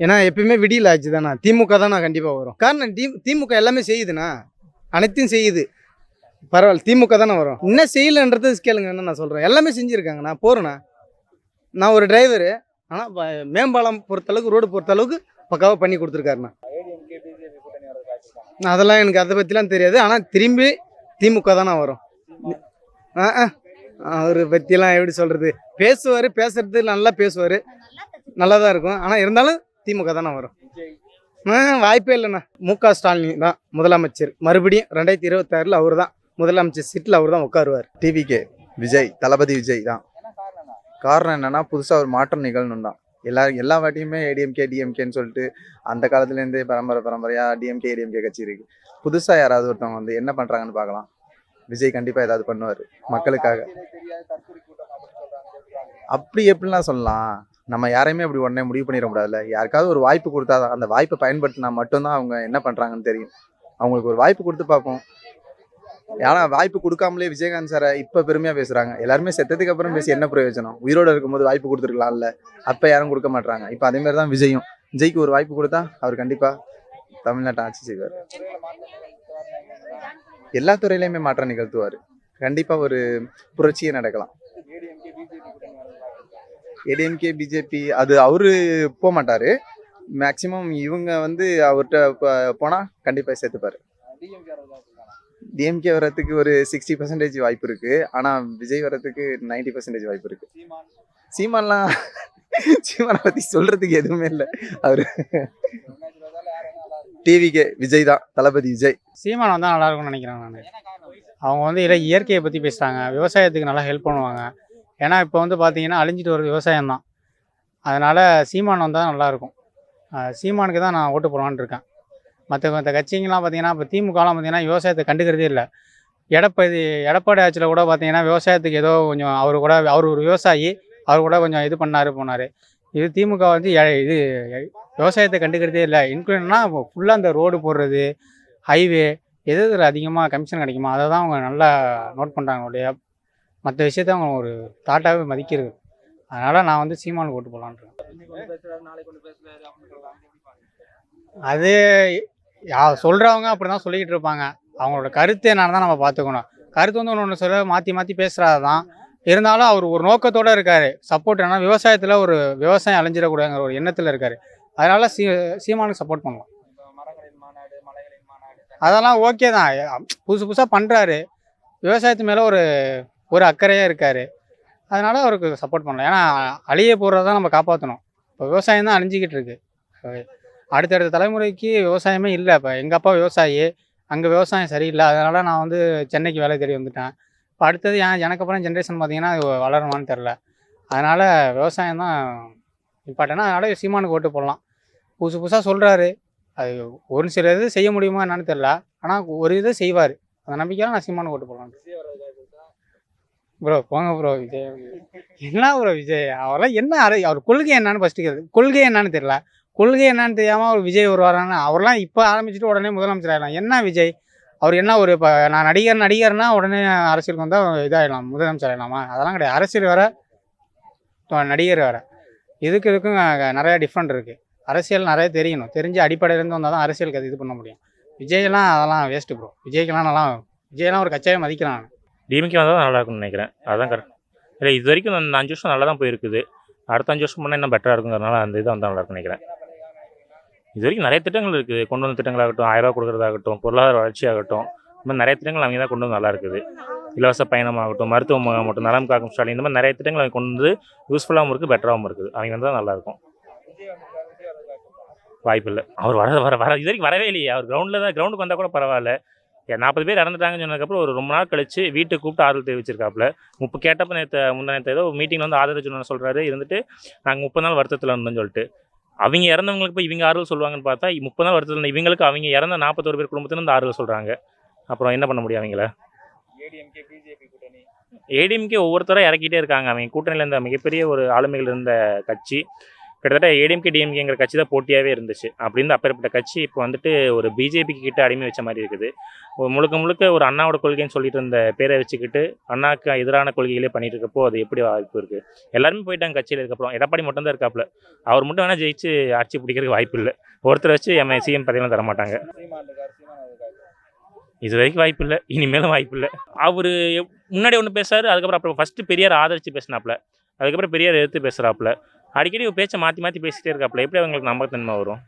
ஏன்னா எப்பயுமே விடியில் ஆச்சு தானே? திமுக தானே கண்டிப்பாக வரும். காரணம் தி திமுக எல்லாமே செய்யுதுண்ணா. அனைத்தையும் செய்யுது. பரவாயில்ல திமுக தானே வரும். என்ன செய்யலைன்றது கேளுங்க என்ன நான் சொல்கிறேன் எல்லாமே செஞ்சுருக்காங்க நான் போகிறேண்ணா நான் ஒரு டிரைவரு ஆனால் மேம்பாலம் பொறுத்தளவுக்கு ரோடு பொறுத்தளவுக்கு பக்காவாக பண்ணி கொடுத்துருக்காருண்ணா. அதெல்லாம் எனக்கு அதை பற்றிலாம் தெரியாது. ஆனால் திரும்பி திமுக தானே வரும். ஆ ஆ. அவர் பற்றிலாம் எப்படி சொல்கிறது பேசுவார் பேசுறது நல்லா பேசுவார். நல்லா தான் இருக்கும். ஆனால் இருந்தாலும் திமுக தானே வரும். ஆ, வாய்ப்பே இல்லைண்ணா. மு க. ஸ்டாலின் தான் முதலமைச்சர். மறுபடியும் ரெண்டாயிரத்தி இருபத்தாறில் அவர் தான் முதலமைச்சர் சீட்டில் அவர் தான் உட்காருவார். டிவிகே விஜய் தளபதி விஜய் தான். காரணம் என்னன்னா புதுசாக ஒரு மாற்றம் நிகழணும் தான். எல்லா எல்லா வாட்டியுமே ஏடிஎம்கே டிஎம்கேன்னு சொல்லிட்டு அந்த காலத்துலேருந்தே பரம்பரை பரம்பரையாக டிஎம்கே ஏடிஎம்கே கட்சி இருக்கு. புதுசாக யாராவது ஒருத்தவங்க வந்து என்ன பண்ணுறாங்கன்னு பார்க்கலாம். விஜய் கண்டிப்பாக ஏதாவது பண்ணுவார் மக்களுக்காக. அப்படி எப்படிலாம் சொல்லலாம்? நம்ம யாரையுமே அப்படி உடனே முடிவு பண்ணிட முடியாதுல்ல யாருக்காவது ஒரு வாய்ப்பு கொடுத்தா தான் அந்த வாய்ப்பை பயன்படுத்தினா மட்டும்தான் அவங்க என்ன பண்ணுறாங்கன்னு தெரியும். அவங்களுக்கு ஒரு வாய்ப்பு கொடுத்து பார்ப்போம். ஏன்னா வாய்ப்பு கொடுக்காமலே விஜயகாந்த் சாரை இப்போ பெருமையாக பேசுகிறாங்க எல்லாருமே செத்ததுக்கு அப்புறம் பேசி என்ன பிரயோஜனம்? உயிரோடு இருக்கும்போது வாய்ப்பு கொடுத்துருக்கலாம்ல. அப்போ யாரும் கொடுக்க மாட்டாங்க இப்போ அதே மாதிரி தான் விஜயும். விஜய்க்கு ஒரு வாய்ப்பு கொடுத்தா அவர் கண்டிப்பாக தமிழ்நாட்டை ஆட்சி செய்வார். எல்லா துறையிலையுமே மாற்றம் நிகழ்த்துவார். கண்டிப்பாக ஒரு புரட்சியே நடக்கலாம். ஏடிஎம்கே பிஜேபி அது அவரு போக மாட்டாரு மேக்சிமம் இவங்க வந்து அவர்கிட்ட போனால் கண்டிப்பாக சேர்த்துப்பாரு. டிஎம்கே வர்றதுக்கு ஒரு சிக்ஸ்டி பர்சன்டேஜ் வாய்ப்பு இருக்கு. ஆனால் விஜய் வர்றதுக்கு நைன்டி பர்சன்டேஜ் வாய்ப்பு இருக்கு. சீமான்லாம் சீமானை பற்றி சொல்றதுக்கு எதுவுமே இல்லை. அவர் டிவிகே விஜய் தான். தளபதி விஜய். சீமான் வந்தால் நல்லா இருக்கும்னு நினைக்கிறேன் நான். அவங்க வந்து இல்லை இயற்கையை பற்றி பேசுகிறாங்க விவசாயத்துக்கு நல்லா ஹெல்ப் பண்ணுவாங்க. ஏன்னா இப்போ வந்து பார்த்தீங்கன்னா அழிஞ்சிட்டு வர விவசாயம் தான் அதனால் சீமான் வந்தால் நல்லாயிருக்கும் சீமானுக்கு தான் நான் ஓட்டு போடலான்னு இருக்கேன். மற்ற மற்ற கட்சிங்கெலாம் பார்த்தீங்கன்னா இப்போ திமுகலாம் பார்த்தீங்கன்னா விவசாயத்தை கண்டுக்கிறதே இல்லை. எடப்பாடி எடப்பாடி ஆட்சியில் கூட பார்த்தீங்கன்னா விவசாயத்துக்கு ஏதோ கொஞ்சம் அவர் கூட அவர் ஒரு விவசாயி அவர் கூட கொஞ்சம் இது பண்ணார் போனார். இது திமுக வந்து இது விவசாயத்தை கண்டுக்கிறதே இல்லை. இன்க்ளூட்னா ஃபுல்லாக அந்த ரோடு போடுறது ஹைவே எது இதில் அதிகமாக கமிஷன் கிடைக்குமா அதை தான் அவங்க நல்லா நோட் பண்ணுறாங்க ஒழிய மற்ற விஷயத்த அவங்க ஒரு தாட்டாகவே மதிக்கிறது. அதனால் நான் வந்து சீமானுக்கு ஓட்டு போகலான்றேன் அது யா சொல்கிறவங்க அப்படி தான் சொல்லிக்கிட்டு இருப்பாங்க. அவங்களோட கருத்து என்னன்னு தான் நம்ம பார்த்துக்கணும். கருத்து வந்து ஒன்று ஒன்று சொல்ல மாற்றி மாற்றி பேசுகிறது தான் இருந்தாலும் அவர் ஒரு நோக்கத்தோடு இருக்கார். சப்போர்ட் என்ன விவசாயத்தில் ஒரு விவசாயம் அழிஞ்சிடக்கூடாதுங்கிற ஒரு எண்ணத்தில் இருக்கார். அதனால் சீ சீமானுக்கு சப்போர்ட் பண்ணலாம். அதெல்லாம் ஓகே தான். புதுசு புதுசாக பண்ணுறாரு விவசாயத்து மேலே ஒரு ஒரு அக்கறையாக இருக்கார். அதனால் அவருக்கு சப்போர்ட் பண்ணலாம் ஏன்னா அழிய போகிறத தான் நம்ம காப்பாற்றணும் இப்போ விவசாயம் தான் அழிஞ்சிக்கிட்டு இருக்கு. அடுத்தடுத்த தலைமுறைக்கு விவசாயமே இல்லை. இப்போ எங்கள் அப்பா விவசாயி அங்கே விவசாயம் சரியில்லை. அதனால் நான் வந்து சென்னைக்கு வேலை தேடி வந்துட்டேன். இப்போ அடுத்தது ஏன் எனக்கு அப்புறம் ஜென்ரேஷன் பார்த்தீங்கன்னா அது வளருமான்னு தெரில அதனால் விவசாயம் தான் இம்பார்ட்டன்ட். அதனால் சீமானுக்கு ஓட்டு போடலாம். புதுசு புதுசாக சொல்கிறாரு அது ஒரு சில இது செய்ய முடியுமா என்னன்னு தெரில ஆனால் ஒரு இதை செய்வார். அந்த நம்பிக்கையெல்லாம் நான் சீமானுக்கு ஓட்டு போடலாம் ப்ரோ போங்க ப்ரோ விஜய். என்ன ப்ரோ விஜய்? அவரெல்லாம் என்ன அரை அவர் கொள்கை என்னன்னு ஃபஸ்ட்டு கேள்வி கொள்கை என்னன்னு தெரியல. கொள்கை என்னன்னு தெரியாமல் அவர் விஜய் வருவாரான்னு அவரெல்லாம் இப்போ ஆரம்பிச்சுட்டு உடனே முதலமைச்சர் ஆகிடலாம் என்ன விஜய்? அவர் என்ன ஒரு இப்போ நான் நடிகர் நடிகர்னா உடனே அரசியலுக்கு வந்தால் இதாகிடலாம் முதலமைச்சர் ஆகிடலாமா அதெல்லாம் கிடையாது. அரசியல் வேறு நடிகர் வேறு. இதுக்கு இதுக்கும் நிறையா நிறைய டிஃப்ரெண்ட் இருக்குது அரசியல் நிறைய தெரியணும். தெரிஞ்சு அடிப்படையிலேருந்து வந்தால் தான் அரசியலுக்கு அது இது பண்ண முடியும். விஜய்லாம் அதெல்லாம் வேஸ்ட்டு ப்ரோ விஜய்க்கெல்லாம் நல்லா விஜய்லாம் ஒரு கட்சியாவே மதிக்கிறான் நான். டிஎம்கே வந்தால் நல்லா இருக்கும்னு நினைக்கிறேன். அதுதான் கரெக்ட் இல்லை இது வரைக்கும் அந்த அஞ்சு வருஷம் நல்லா தான் போயிருக்குது. அடுத்த அஞ்சு வருஷம் பண்ணால் இன்னும் பெட்டராக இருக்குங்கிறதுனால அந்த இது வந்தால் நல்லா இருக்கும்னு நினைக்கிறேன். இது வரைக்கும் நிறைய திட்டங்கள் இருக்குது. கொண்டு வந்த திட்டங்களாகட்டும் ஆயிரம் ரூபா கொடுக்குறதாகட்டும் பொருளாதார வளர்ச்சியாகட்டும் இந்த மாதிரி நிறைய திட்டங்கள் அவங்க தான் கொண்டு வந்து நல்லா இருக்குது இலவச பயணமாகட்டும் மருத்துவ முகாமாகட்டும் நலம் காக்கும் ஸ்டாலின் இந்த மாதிரி நிறைய திட்டங்கள் அவங்க கொண்டு வந்து யூஸ்ஃபுல்லாகவும் இருக்குது பெட்டராகவும் இருக்குது. அவங்க வந்தால் தான் நல்லாயிருக்கும். வாய்ப்பு இல்லை அவர் வர வர வர இது வரைக்கும் வரவே இல்லையே. அவர் கிரவுண்டில் தான் கிரவுண்டுக்கு வந்தால் கூட பரவாயில்ல. நாற்பது பேர் இறந்துட்டாங்கன்னு சொன்னதுக்கப்புறம் ஒரு ரொம்ப நாள் கழிச்சு வீட்டுக்கு கூப்பிட்டு ஆறுதல் தெரிவிச்சிருக்காப்புல. முப்பது கேட்டப்ப நேற்று நேற்று ஏதோ மீட்டிங்கில் வந்து ஆறுதல் சொல்லணும்னு சொல்கிறாரு இருந்துட்டு நாங்கள் முப்பது நாள் வருத்தத்தில் இருந்தோம்னு சொல்லிட்டு. அவங்க இறந்தவங்களுக்கு போய் இவங்க ஆறுதல் சொல்லுவாங்கன்னு பார்த்தா முப்பது நாள் வருத்தத்தில் இவங்களுக்கு அவங்க இறந்த நாற்பத்தோரு பேர் குடும்பத்துல இருந்து ஆறுதல் சொல்கிறாங்க அப்புறம் என்ன பண்ண முடியும் அவங்கள? ஏடிஎம்கே ஒவ்வொருத்தரும் இறக்கிட்டே இருக்காங்க. அவங்க கூட்டணியில் இருந்த மிகப்பெரிய ஒரு ஆளுமைகள் இருந்த கட்சி. கிட்டத்தட்ட ஏடிஎம்கே டிஎம்கேங்கிற கட்சி தான் போட்டியாகவே இருந்துச்சு. அப்படின்னு அப்பேற்பட்ட கட்சி இப்போ வந்துட்டு ஒரு பிஜேபிக்கு கிட்ட அடிமை வச்ச மாதிரி இருக்குது. முழுக்க முழுக்க ஒரு அண்ணாவோட கொள்கைன்னு சொல்லிட்டு இருந்த பேரை வச்சுக்கிட்டு அண்ணாக்கு எதிரான கொள்கைகளே பண்ணிட்டு இருக்கப்போ அது எப்படி வாய்ப்பு இருக்குது எல்லாருமே போயிட்டாங்க கட்சியில் இருக்கப்புறம். எடப்பாடி மட்டும் தான் இருக்காப்புல. அவர் மட்டும் வேணால் ஜெயிச்சு ஆட்சி பிடிக்கிறதுக்கு வாய்ப்பு இல்லை. ஒருத்தர் வச்சு எம் சிஎம் பதவியெல்லாம் தர மாட்டாங்க. இது வரைக்கும் வாய்ப்பு இல்லை. இனிமேலும் வாய்ப்பு இல்லை. அவர் முன்னாடி ஒன்று பேசுறாரு அதுக்கப்புறம் அப்புறம் ஃபஸ்ட்டு பெரியார் ஆதரித்து பேசினாப்புல. அதுக்கப்புறம் பெரியார் எடுத்து பேசுகிறாப்புல அடிக்கடி பேச்சை மாற்றி மாற்றி பேசிட்டே இருக்காப்புல எப்படி அவங்களுக்கு நம்பகத்தன்மை வரும்?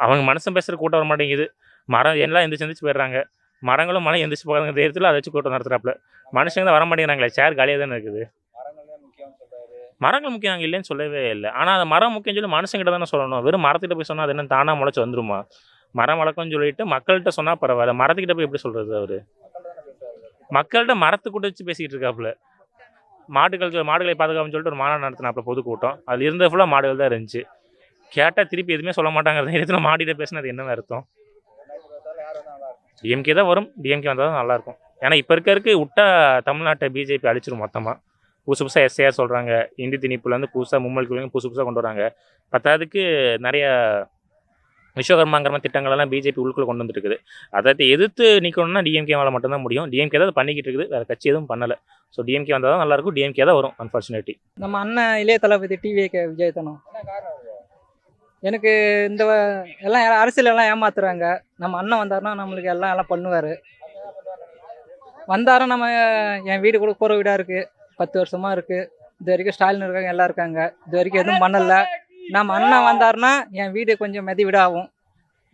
அவங்க மனுஷன் பேசுகிற கூட்டம் வர மாட்டேங்குது. மரம் எல்லாம் எந்திரிச்சு எந்திரிச்சு போயிடுறாங்க. மரங்களும் மழை எந்திரிச்சு போகிறாங்க தைரியத்தில் அதை வச்சு கூட்டம் நடத்துறாப்புல மனுஷங்க தான் வர மாட்டேங்கிறாங்களே சேர் காலியாக தானே இருக்குது? மரங்கள் முக்கியம் நாங்கள் இல்லைன்னு சொல்லவே இல்லை. ஆனால் அந்த மரம் முக்கியம் சொல்லி மனுஷங்கிட்ட தானே சொல்லணும். வெறும் மரத்துக்கிட்ட போய் சொன்னால் அது என்ன தானாக முளைச்சி வந்துருமா? மரம் வளர்க்கும்னு சொல்லிட்டு மக்கள்கிட்ட சொன்னால் பரவாயில்ல. மரத்துக்கிட்ட போய் எப்படி சொல்கிறது அவர்? மக்கள்கிட்ட மரத்து கூட வச்சு பேசிக்கிட்டு இருக்காப்புல மாடுகள் மாடுகளை பாதுகாப்புன்னு சொல்லிட்டு ஒரு மாநாடு நடத்தினாப்புல பொதுக்கூட்டம். அதில் இருந்த ஃபுல்லாக மாடுகள் தான் இருந்துச்சு. கேட்டால் திருப்பி எதுவுமே சொல்ல மாட்டாங்கிறது நேரத்தில் மாடிட்ட பேசினது என்ன அர்த்தம்? டிஎம்கே தான் வரும். டிஎம்கே வந்தால் தான் நல்லாயிருக்கும் ஏன்னா இப்போ இருக்கறதுக்கு விட்டா தமிழ்நாட்டை பிஜேபி அழிச்சிரும் மொத்தமாக புதுசு புதுசாக எஸ்ஏஆர் சொல்கிறாங்க இந்தி திணிப்புலேருந்து புதுசாக மும்மொழி கொள்கை புதுசு புதுசாக கொண்டு வராங்க. பத்தாவதுக்கு நிறைய விஸ்வகர்மாங்கிற திட்டங்கள் திட்டங்களெல்லாம் பிஜேபி உள்ளுக்குள்ள கொண்டு வந்துருக்குது அதை எதிர்த்து நிற்கணும்னா டிஎம்கேவால் மட்டும்தான் முடியும். டிஎம்கே தான் பண்ணிக்கிட்டு இருக்குது. வேறு கட்சி எதுவும் பண்ணலை. ஸோ டிஎம்கே வந்தால் தான் நல்லாயிருக்கும். டிஎம்கே தான் வரும் அன்ஃபார்ச்சுனேட்லி நம்ம அண்ணன் இளைய தளபதி டிவிகே விஜய் எனக்கு இந்த எல்லாம் யாரும் அரசியல் எல்லாம் ஏமாத்துறாங்க. நம்ம அண்ணன் வந்தாருன்னா நம்மளுக்கு எல்லாம் எல்லாம் பண்ணுவார். வந்தாரும் நம்ம என் வீடு கூட கூற வீடாக இருக்குது பத்து வருஷமாக இருக்குது இது வரைக்கும் ஸ்டாலின் இருக்காங்க எல்லாம் இருக்காங்க. இது வரைக்கும் எதுவும் பண்ணலை. நம்ம அண்ணன் வந்தாருன்னா என் வீடு கொஞ்சம் மெதி வீடாகும்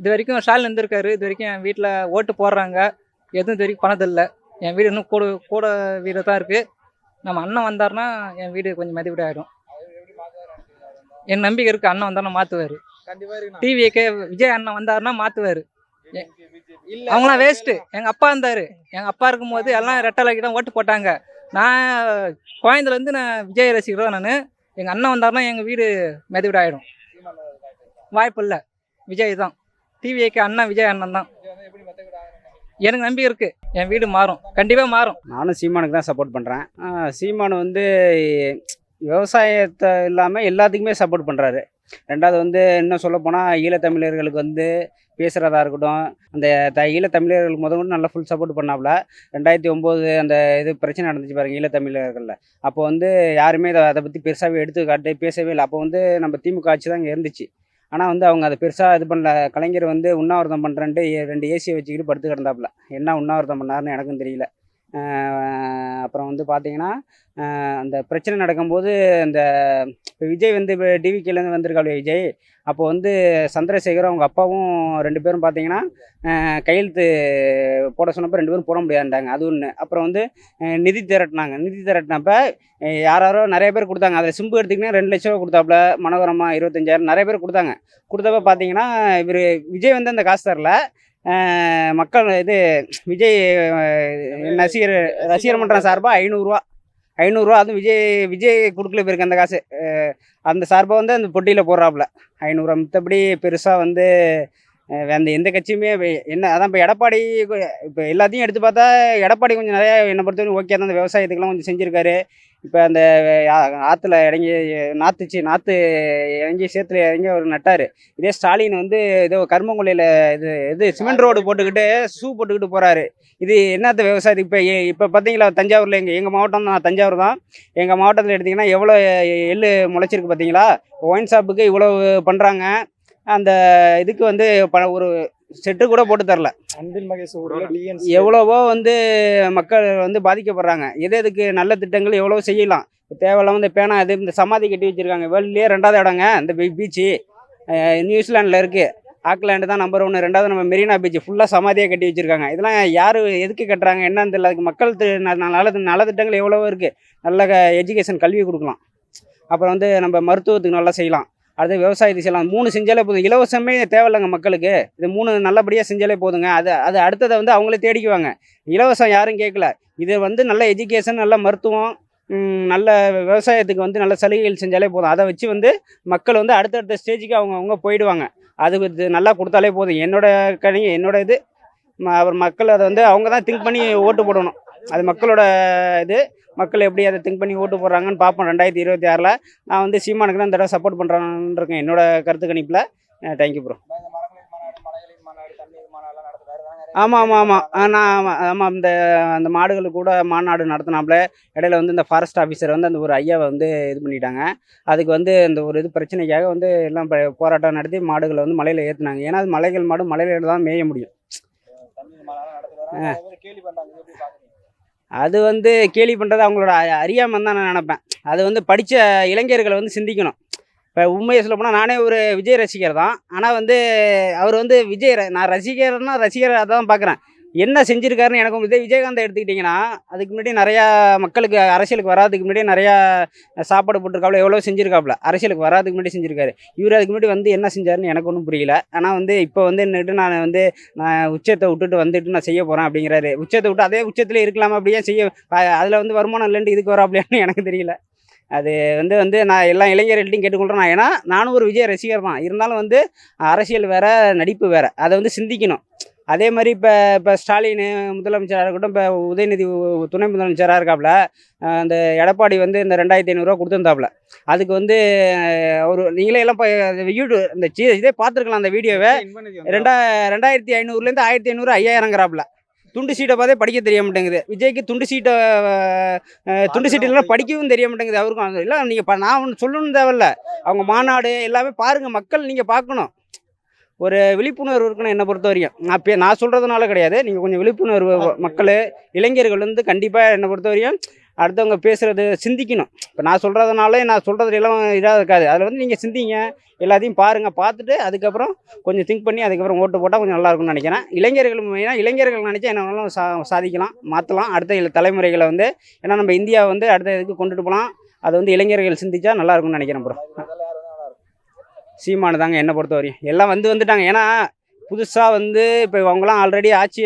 இது வரைக்கும் ஸ்டாலின் இருந்திருக்காரு இது வரைக்கும் என் வீட்டில் ஓட்டு போடுறாங்க. எதுவும் இது வரைக்கும் பண்ணதில்லை என் வீடு இன்னும் கூட கூட வீடு தான் இருக்குது நம்ம அண்ணன் வந்தாருன்னா என் வீடு கொஞ்சம் மெதி வீடாயிடும். என் நம்பிக்கை இருக்கு. அண்ணன் வந்தாருன்னா மாற்றுவார் டிவிக்கு விஜய் அண்ணன் வந்தாருன்னா மாற்றுவார் அவங்களாம் வேஸ்ட்டு எங்கள் அப்பா இருந்தார். எங்கள் அப்பா இருக்கும்போது எல்லாம் ரெட்டலைக்கு தான் ஓட்டு போட்டாங்க. நான் குழந்தைலேருந்து நான் விஜய் ரசிகர் தான் நான். எங்கள் அண்ணன் வந்தாருன்னா எங்கள் வீடு மெதுவிட ஆகிடும் வாய்ப்பு இல்லை விஜய் தான். டிவிஐக்கு அண்ணன் விஜய் அண்ணன் தான். எனக்கு நம்பி இருக்குது என் வீடு மாறும். கண்டிப்பாக மாறும். நானும் சீமானுக்கு தான் சப்போர்ட் பண்ணுறேன் சீமான் வந்து விவசாயத்தை இல்லாமல் எல்லாத்துக்குமே சப்போர்ட் பண்ணுறாரு ரெண்டாவது வந்து இன்னும் சொல்லப்போனால் ஈழத்தமிழர்களுக்கு வந்து பேசுகிறதா இருக்கட்டும் அந்த த ஈழத்தமிழர்களுக்கு முத கொண்டு நல்லா ஃபுல் சப்போர்ட் பண்ணாப்புல. ரெண்டாயிரத்தி ஒம்போது அந்த இது பிரச்சனை நடந்துச்சு பாருங்க ஈழத்தமிழர்களில் அப்போ வந்து யாருமே அதை அதை பற்றி பெருசாகவே எடுத்து பேசவே இல்லை. அப்போ வந்து நம்ம திமுக ஆட்சி தான் இங்கே இருந்துச்சு. ஆனால் வந்து அவங்க அதை பெருசாக இது பண்ணல. கலைஞர் வந்து உண்ணாவிரதம் பண்ணுறேன்ட்டு ரெண்டு ஏசியை வச்சுக்கிட்டு படுத்து கிடந்தாப்புல. என்ன உண்ணாவிரதம் பண்ணாருன்னு எனக்கும் தெரியல. அப்புறம் வந்து பார்த்தீங்கன்னா அந்த பிரச்சனை நடக்கும்போது அந்த இப்போ விஜய் வந்து இப்போ டிவிகேலேருந்து வந்திருக்காள் விஜய் அப்போ வந்து சந்திரசேகர் அவங்க அப்பாவும் ரெண்டு பேரும் பார்த்தீங்கன்னா கையெழுத்து போட சொன்னப்போ ரெண்டு பேரும் போட முடியாதுட்டாங்க அது ஒன்று அப்புறம் வந்து நிதி திரட்டினாங்க. நிதி திரட்டினப்ப யாரோ யாராரோ நிறைய பேர் கொடுத்தாங்க. அதில் சிம்பு எடுத்திங்கன்னா ரெண்டு லட்ச ரூபா கொடுத்தாப்புல மனோகரமாக இருபத்தஞ்சாயிரம் நிறைய பேர் கொடுத்தாங்க. கொடுத்தப்ப பார்த்தீங்கன்னா இவர் விஜய் வந்து அந்த காசு தரல. மக்கள் இது விஜய் ரசிகர் ரசிகர் மன்றம் சார்பாக ஐநூறுரூவா ஐநூறுரூவா அதுவும் விஜய் விஜய் கொடுக்கல போயிருக்கு அந்த காசு. அந்த சார்பாக வந்து அந்த பொட்டியில் போடுறாப்புல. ஐநூறுரூவா மற்றபடி பெருசாக வந்து அந்த எந்த கட்சியுமே என்ன அதான் இப்போ எடப்பாடி இப்போ எல்லாத்தையும் எடுத்து பார்த்தா எடப்பாடி கொஞ்சம் நிறையா என்னை பொறுத்தவரைக்கும் ஓகே தான். அந்த விவசாயத்துக்கெல்லாம் கொஞ்சம் செஞ்சுருக்காரு. இப்போ அந்த ஆற்றுல இறங்கி நாற்றுச்சு நாற்று இறங்கி சேத்துல இறங்கி அவர் நட்டார். இதே ஸ்டாலின் வந்து ஏதோ கருமங்குலையில் இது இது சிமெண்ட் ரோடு போட்டுக்கிட்டு ஷூ போட்டுக்கிட்டு போகிறாரு இது என்னத்த விவசாயத்துக்கு இப்போ இப்போ பார்த்தீங்களா தஞ்சாவூரில் எங்கள் எங்கள் மாவட்டம் தான் தஞ்சாவூர் தான். எங்கள் மாவட்டத்தில் எடுத்திங்கன்னா எவ்வளோ எள்ளு முளைச்சிருக்கு பார்த்தீங்களா ஒயின் ஷாப்புக்கு இவ்வளோ பண்ணுறாங்க அந்த இதுக்கு வந்து ப ஒரு செட்டு கூட போட்டு தரல. அன்பில் மகேஷ் எவ்வளவோ? வந்து மக்கள் வந்து பாதிக்கப்படுறாங்க. எது எதுக்கு நல்ல திட்டங்கள் எவ்வளவோ செய்யலாம். இப்போ தேவையில்லாம இந்த பேனா இது இந்த சமாதி கட்டி வச்சுருக்காங்க. வேர்ல்ட்லேயே ரெண்டாவது இடங்க இந்த பீச்சு. நியூசிலாண்டில் இருக்குது ஆக்லாண்டு தான் நம்பர் ஒன்று ரெண்டாவது நம்ம மெரினா பீச் ஃபுல்லாக சமாதியாக கட்டி வச்சுருக்காங்க. இதெல்லாம் யார் எதுக்கு கட்டுறாங்க? என்னன்னு தெரியல. அதுக்கு மக்கள் நல்ல நல திட்டங்கள் எவ்வளவோ இருக்குது நல்ல எஜுகேஷன் கல்வி கொடுக்கலாம். அப்புறம் வந்து நம்ம மருத்துவத்துக்கு நல்லா செய்யலாம். அடுத்து விவசாயத்துக்கு செய்யலாம் மூணு செஞ்சாலே போதும். இலவசமே தேவையில்லைங்க மக்களுக்கு. இது மூணு நல்லபடியாக செஞ்சாலே போதுங்க. அது அது அடுத்ததை வந்து அவங்களே தேடிக்குவாங்க. இலவசம் யாரும் கேட்கல. இது வந்து நல்ல எஜுகேஷன் நல்ல மருத்துவம் நல்ல விவசாயத்துக்கு வந்து நல்ல சலுகைகள் செஞ்சாலே போதும். அதை வச்சு வந்து மக்கள் வந்து அடுத்தடுத்த ஸ்டேஜுக்கு அவங்க அவங்க போயிடுவாங்க. அது இது நல்லா கொடுத்தாலே போதும். என்னோட கணி என்னோட இது ம- அவர் மக்கள் அதை வந்து அவங்க தான் திங்க் பண்ணி ஓட்டு போடணும். அது மக்களோட இது. மக்கள் எப்படி அதை திங்க் பண்ணி ஓட்டு போடுறாங்கன்னு பார்ப்போம். ரெண்டாயிரத்தி இருபத்தி ஆறில் நான் வந்து சீமானுக்கு தான் இந்த தடவை சப்போர்ட் பண்ணுறான்னு இருக்கேன். என்னோட கருத்து கணிப்பில். தேங்க்யூ ப்ரோ ஆமாம் ஆமாம் ஆமாம் நான் ஆமாம் ஆமாம் இந்த அந்த மாடுகளுக்கு கூட மாநாடு நடத்தினாப்புல. இடையில வந்து இந்த ஃபாரஸ்ட் ஆஃபீஸர் வந்து அந்த ஒரு ஐயாவை வந்து இது பண்ணிட்டாங்க. அதுக்கு வந்து இந்த ஒரு இது பிரச்சனைக்காக வந்து எல்லாம் போராட்டம் நடத்தி மாடுகளை வந்து மலையில் ஏற்றுனாங்க ஏன்னா அது மலைகள் மாடு மலையில தான் மேய முடியும். அது வந்து கேலி பண்ணுறது அவங்களோட அ- தான் நான் நினப்பேன். அது வந்து படித்த இளைஞர்களை வந்து சிந்திக்கணும். இப்போ உண்மையை சொல்ல போனால் நானே ஒரு விஜய் ரசிகர் தான். ஆனால் வந்து அவர் வந்து விஜய் ர- நான் ரசிகர்னா ரசிகர் அதான் பார்க்குறேன் என்ன செஞ்சுருக்காருன்னு எனக்கு இதே விஜயகாந்த் எடுத்துக்கிட்டிங்கன்னா அதுக்கு முன்னாடி நிறையா மக்களுக்கு அரசியலுக்கு வராதுக்கு முன்னாடி நிறையா சாப்பாடு போட்டிருக்காப்புல எவ்வளோ செஞ்சுருக்காப்ல. அரசியலுக்கு வராதுக்கு முன்னாடி செஞ்சுருக்காரு. இவர் அதுக்கு முன்னாடி வந்து என்ன செஞ்சாருன்னு எனக்கு ஒன்றும் புரியல. ஆனால் வந்து இப்போ வந்து என்னட்டு நான் வந்து நான் உச்சத்தை விட்டுட்டு வந்துட்டு நான் செய்ய போகிறேன் அப்படிங்கிறாரு. உச்சத்தை விட்டு அதே உச்சத்தில் இருக்கலாமா அப்படியே செய்ய அதில் வந்து வருமானம் இல்லைன்ட்டு இதுக்கு வராப்லையான்னு எனக்கு தெரியல. அது வந்து வந்து நான் எல்லா இளைஞர்கள்ட்டையும் கேட்டுக்கொள்கிறேன் நான் ஏன்னா நானும் ஒரு விஜய் ரசிகர் தான். இருந்தாலும் வந்து அரசியல் வேறு நடிப்பு வேறு. அதை வந்து சிந்திக்கணும். அதே மாதிரி இப்போ இப்போ ஸ்டாலின் முதலமைச்சராக இருக்கட்டும் இப்போ உதயநிதி துணை முதலமைச்சராக இருக்காப்புல அந்த எடப்பாடி வந்து இந்த ரெண்டாயிரத்தி ஐநூறுரூவா கொடுத்துருந்தாப்புல அதுக்கு வந்து அவர் நீங்களே எல்லாம் இப்போ யூடியூப் இந்த சி- இதே பார்த்துருக்கலாம் அந்த வீடியோவை. ரெண்டா ரெண்டாயிரத்தி ஐநூறுலேருந்து ஆயிரத்தி ஐநூறு ஐயாயிரங்கிறாப்புல துண்டு சீட்டை பார்த்தே படிக்க தெரிய மாட்டேங்குது. விஜய்க்கு துண்டு சீட்டை துண்டு சீட்டு இல்லைன்னா படிக்கவும் தெரிய மாட்டேங்குது. அவருக்கும் இல்லை நீங்கள் நான் ஒன்று சொல்லணும் தேவையில்ல. அவங்க மாநாடு எல்லாமே பாருங்கள் மக்கள் நீங்கள் பார்க்கணும். ஒரு விழிப்புணர்வு இருக்கணும் என்னை பொறுத்த வரைக்கும். நான் இப்போ நான் சொல்கிறதுனால கிடையாது. நீங்கள் கொஞ்சம் விழிப்புணர்வு மக்கள் இளைஞர்கள் வந்து கண்டிப்பாக என்னை பொறுத்த வரையும் அடுத்தவங்க பேசுகிறது சிந்திக்கணும். இப்போ நான் சொல்கிறதுனால நான் சொல்கிறது எல்லாம் இதாக இருக்காது. அதில் வந்து நீங்கள் சிந்திங்க. எல்லாத்தையும் பாருங்கள் பார்த்துட்டு அதுக்கப்புறம் கொஞ்சம் திங்க் பண்ணி அதுக்கப்புறம் ஓட்டு போட்டால் கொஞ்சம் நல்லா இருக்கும்னு நினைக்கிறேன். இளைஞர்கள் மெயினாக இளைஞர்கள் நினச்சா என்ன வேணாலும் சா சாதிக்கலாம் மாற்றலாம் அடுத்த தலைமுறைகளை வந்து ஏன்னா நம்ம இந்தியாவை வந்து அடுத்த இதுக்கு கொண்டுட்டு போகலாம் அது வந்து இளைஞர்கள் சிந்திச்சா நல்லா இருக்கும்னு நினைக்கிறேன் ப்ரோ சீமானு தாங்க என்னை பொறுத்த வரையும் எல்லாம் வந்து வந்துட்டாங்க. ஏன்னா புதுசாக வந்து இப்போ அவங்களாம் ஆல்ரெடி ஆட்சி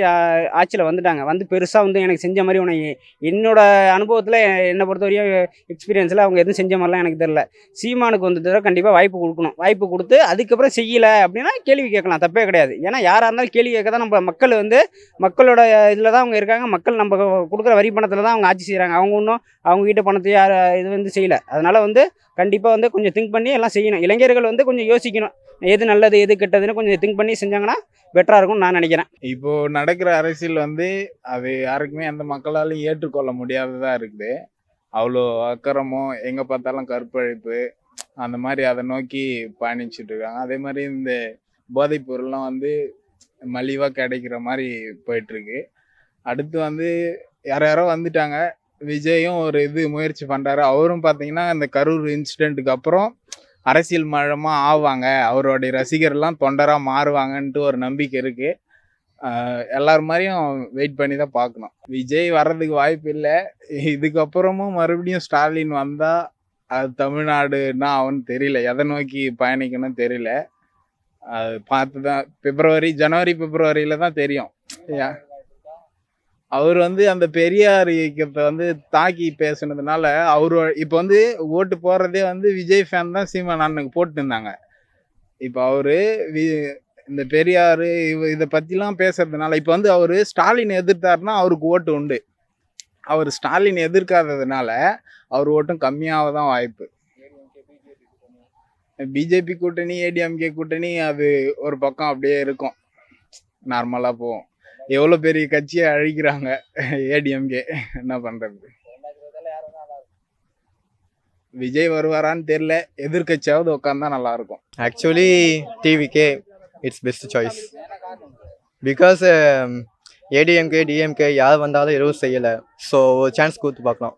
ஆட்சியில் வந்துட்டாங்க. வந்து பெருசாக வந்து எனக்கு செஞ்ச மாதிரி உனக்கு என்னோட அனுபவத்தில் என்னை பொறுத்த வரையும் எக்ஸ்பீரியன்ஸில் அவங்க எதுவும் செஞ்ச மாதிரிலாம் எனக்கு தெரில சீமானுக்கு வந்து தடவை கண்டிப்பாக வாய்ப்பு கொடுக்கணும். வாய்ப்பு கொடுத்து அதுக்கப்புறம் செய்யலை அப்படின்னா கேள்வி கேட்கலாம். தப்பே கிடையாது. ஏன்னா யாராக இருந்தாலும் கேள்வி கேட்க தான் நம்ம மக்கள் வந்து மக்களோட இதில் தான் அவங்க இருக்காங்க. மக்கள் நம்ம கொடுக்குற வரி பணத்தில் தான் அவங்க ஆட்சி செய்கிறாங்க அவங்க ஒன்றும் அவங்க வீட்டு பணத்தை யார் இது வந்து செய்யலை. அதனால் வந்து கண்டிப்பாக வந்து கொஞ்சம் திங்க் பண்ணி எல்லாம் செய்யணும். இளைஞர்கள் வந்து கொஞ்சம் யோசிக்கணும். எது நல்லது எது கெட்டதுன்னு கொஞ்சம் திங்க் பண்ணி செஞ்சாங்கன்னா பெட்டராக இருக்கும்னு நான் நினைக்கிறேன். இப்போ நடக்கிற அரசியல் வந்து அது யாருக்குமே அந்த மக்களாலும் ஏற்றுக்கொள்ள முடியாததாக இருக்குது. அவ்வளோ அக்கறமும் எங்கே பார்த்தாலும் கற்பழிப்பு அந்த மாதிரி அதை நோக்கி பயணிச்சுட்டு இருக்காங்க. அதே மாதிரி இந்த போதைப் பொருள்லாம் வந்து மலிவாக கிடைக்கிற மாதிரி போயிட்டுருக்கு. அடுத்து வந்து யார் யாரோ வந்துட்டாங்க. விஜயும் ஒரு இது முயற்சி பண்ணுறாரு அவரும் பார்த்தீங்கன்னா இந்த கரூர் இன்சிடெண்ட்டுக்கு அப்புறம் அரசியல் மழமாக ஆவாங்க. அவருடைய ரசிகர்லாம் தொண்டராக மாறுவாங்கன்ட்டு ஒரு நம்பிக்கை இருக்குது எல்லார் மாதிரியும் வெயிட் பண்ணி தான் பார்க்கணும். விஜய் வர்றதுக்கு வாய்ப்பு இல்லை. இதுக்கப்புறமும் மறுபடியும் ஸ்டாலின் வந்தால் அது தமிழ்நாடுன்னா அவன் தெரியல. எதை நோக்கி பயணிக்கணும் தெரியல. அது பார்த்து தான் பிப்ரவரி ஜனவரி பிப்ரவரியில் தான் தெரியும். யா- அவர் வந்து அந்த பெரியார் இயக்கத்தை வந்து தாக்கி பேசுனதுனால அவர் இப்போ வந்து ஓட்டு போடுறதே வந்து விஜய் ஃபேன் தான் சீமான் அண்ணனுக்கு போட்டுருந்தாங்க. இப்போ அவரு வி- இந்த பெரியார் இவ இதை பற்றிலாம் பேசுறதுனால இப்போ வந்து அவர் ஸ்டாலின் எதிர்த்தாருன்னா அவருக்கு ஓட்டு உண்டு. அவர் ஸ்டாலின் எதிர்க்காததுனால அவர் ஓட்டும் கம்மியாக தான் வாய்ப்பு. பிஜேபி கூட்டணி ஏடிஎம்கே கூட்டணி அது ஒரு பக்கம் அப்படியே இருக்கும். நார்மலாக போகும். எவ்வளோ பெரிய கட்சியை அழிக்கிறாங்க? ஏடிஎம்கே என்ன பண்ணுறது விஜய் வருவாரான்னு தெரியல. எதிர்கட்சியாவது உட்காந்தா நல்லா இருக்கும் actually TVK, it's best choice. Because um, ADMK, யார் வந்தாலும் எதுவும் செய்யலை. ஸோ ஒரு சான்ஸ் கொடுத்து பார்க்கலாம்.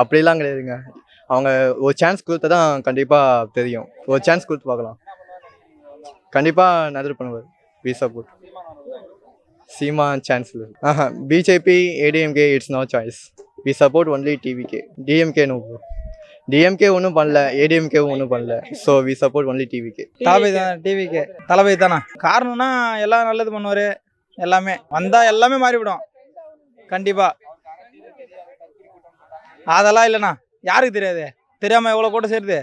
அப்படிலாம் கிடையாதுங்க. அவங்க ஒரு சான்ஸ் கொடுத்தா தான் கண்டிப்பாக தெரியும். ஒரு சான்ஸ் கொடுத்து பார்க்கலாம். கண்டிப்பாக நதிர் பண்ணுவார். வி சப்போர்ட் சீமா chance Aha BJP ADMK it's no choice we support only TVK DMK no DMK ஒன்றும் பண்ணல ஏடிஎம்கே ஒன்றும் பண்ணல. So we support only TVK Thalapathy தானே டிவிக்கு தளபதி தானே. காரணம்னா எல்லாம் நல்லது பண்ணுவார். எல்லாமே. வந்தால் எல்லாமே மாறிவிடும். கண்டிப்பாக அதெல்லாம் இல்லைண்ணா. யாருக்கு தெரியாது? தெரியாமல் எவ்வளோ கூட்டம் சேருது?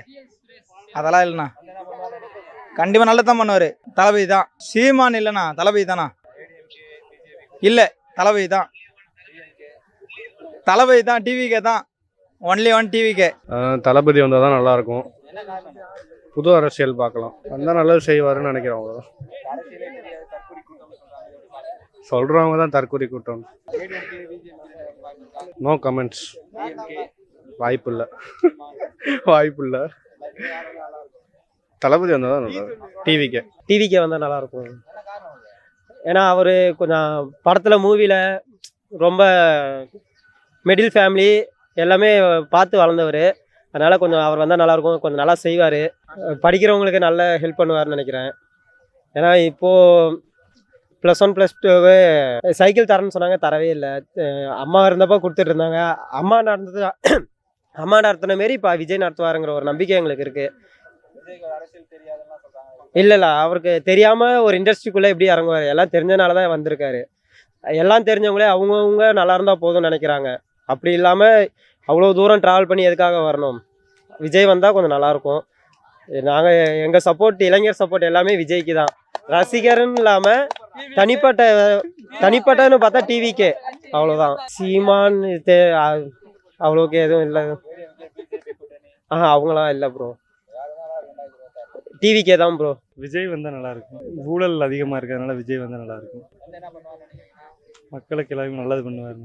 அதெல்லாம் இல்லைண்ணா. கண்டிப்பாக நல்லதான் பண்ணுவார். தளபதி தான் சீமான் இல்லைண்ணா தளபதி தானா இல்லை தளபதி தான் தளபதி தான் டிவிக்கே தான் ஒன்லி ஒன் டிவிக்கே தளபதி வந்தால் தான் நல்லாயிருக்கும். புது அரசியல் பார்க்கலாம். வந்தால் நல்லது செய்வாருன்னு நினைக்கிறேன் அவ்வளோதான் சொல்கிறவங்க தான் தற்கொலை கூட்டம். நோ கமெண்ட்ஸ் வாய்ப்பு இல்லை வாய்ப்பு இல்லை தளபதி வந்தால் தான் நல்லா டிவிக்கு டிவிக்கே வந்தால் நல்லாயிருக்கும் ஏன்னா அவர் கொஞ்சம் படத்தில் மூவியில் ரொம்ப மிடில் ஃபேமிலி எல்லாமே பார்த்து வளர்ந்தவர். அதனால் கொஞ்சம் அவர் வந்தால் நல்லாயிருக்கும் கொஞ்சம் நல்லா செய்வார். படிக்கிறவங்களுக்கு நல்ல ஹெல்ப் பண்ணுவார்னு நினைக்கிறேன். ஏன்னா இப்போது plus one plus two cycle தரேன்னு சொன்னாங்க தரவே இல்லை. அம்மா இருந்தப்போ கொடுத்துட்டு இருந்தாங்க. அம்மா நடந்தது அம்மா நடத்தின மாரி இப்போ விஜய் நடத்துவாருங்கிற ஒரு நம்பிக்கை எங்களுக்கு இருக்குது இல்லை இல்லை அவருக்கு தெரியாமல் ஒரு இண்டஸ்ட்ரிக்குள்ளே எப்படி இறங்குவார். எல்லாம் தெரிஞ்சனால தான் வந்திருக்காரு. எல்லாம் தெரிஞ்சவங்களே அவங்கவுங்க நல்லா இருந்தால் போதும்னு நினைக்கிறாங்க. அப்படி இல்லாமல் அவ்வளோ தூரம் ட்ராவல் பண்ணி எதுக்காக வரணும்? விஜய் வந்தால் கொஞ்சம் நல்லாயிருக்கும் நாங்கள் எங்கள் சப்போர்ட் இளைஞர் சப்போர்ட் எல்லாமே விஜய்க்கு தான். ரசிகர்னு இல்லாமல் தனிப்பட்ட தனிப்பட்டன்னு பார்த்தா டிவிக்கே அவ்வளோதான் சீமான் தே அவ்வளோக்கு எதுவும் இல்லை. ஆ அவங்களாம் இல்லை ப்ரோ டிவிக்கே தான் ப்ரோ விஜய் வந்தால் நல்லாயிருக்கும். ஊழல் அதிகமாக இருக்கிறதுனால விஜய் வந்தால் நல்லாயிருக்கும். மக்களுக்கு எல்லாருமே நல்லது பண்ணுவார்